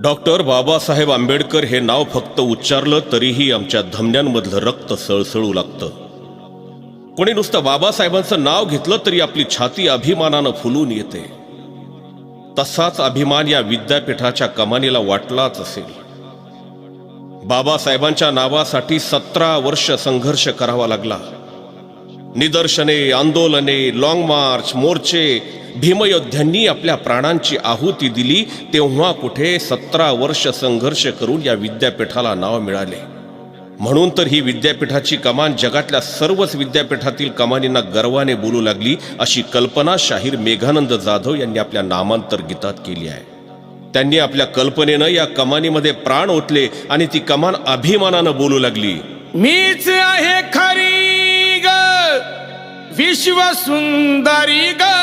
Doctor Babasaheb Ambedkar हे नाव फक्त उच्चारलं तरीही आमच्या धमन्यांमधलं रक्त सळसळू लागतं. कोणी नुसतं बाबासाहेबांचं नाव घेतलं तरी आपली छाती अभिमानानं फुलून येते. तसाच अभिमान या विद्यापीठाच्या कमानीला वाटलाच असेल. बाबासाहेबांच्या नावासाठी सतरा वर्ष संघर्ष करावा लागला. निदर्शने आंदोलने लॉंग मार्च मोर्चे भीमयोद्ध्यांनी आपल्या प्राणांची आहुती दिली तेव्हा कुठे सतरा वर्ष संघर्ष करून या विद्यापीठाला नाव मिळाले. म्हणून तर ही विद्यापीठाची कमान जगातल्या सर्वच विद्यापीठातील कमानींना गर्वाने बोलू लागली अशी कल्पना शाहीर मेघानंद जाधव यांनी आपल्या नामांतर गीतात केली आहे. त्यांनी आपल्या कल्पनेनं या कमानीमध्ये प्राण ओतले आणि ती कमान अभिमानानं बोलू लागली. मीच आहे खरी ग विश्व सुंदरी ग.